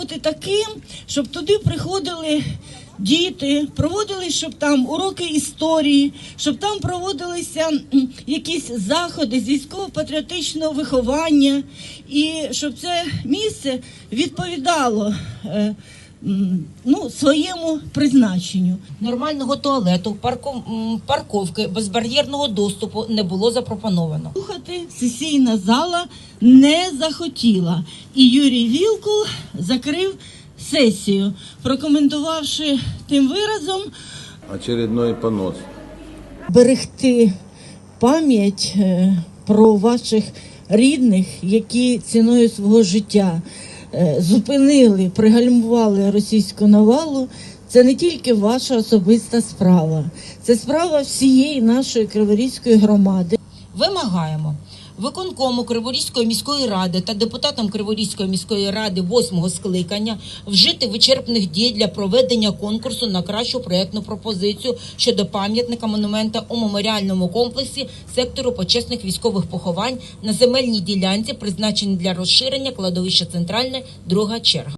бути таким, щоб туди приходили діти, проводили, щоб там уроки історії, щоб там проводилися якісь заходи з військово-патріотичного виховання, і щоб це місце відповідало. е, Ну, своєму призначенню. Нормального туалету, м, парковки, безбар'єрного доступу не було запропоновано. Слухати сесійна зала не захотіла, і Юрій Вілкул закрив сесію, прокоментувавши тим виразом очередной понос. берегти пам'ять е, про ваших рідних, які ціною свого життя е, зупинили, пригальмували російську навалу. Це не тільки ваша особиста справа, це справа всієї нашої криворізької громади. Вимагаємо виконкому Криворізької міської ради та депутатам Криворізької міської ради восьмого скликання вжити вичерпних дій для проведення конкурсу на кращу проєктну пропозицію щодо пам'ятника монумента у меморіальному комплексі сектору почесних військових поховань на земельній ділянці, призначеній для розширення кладовища центральне, друга черга.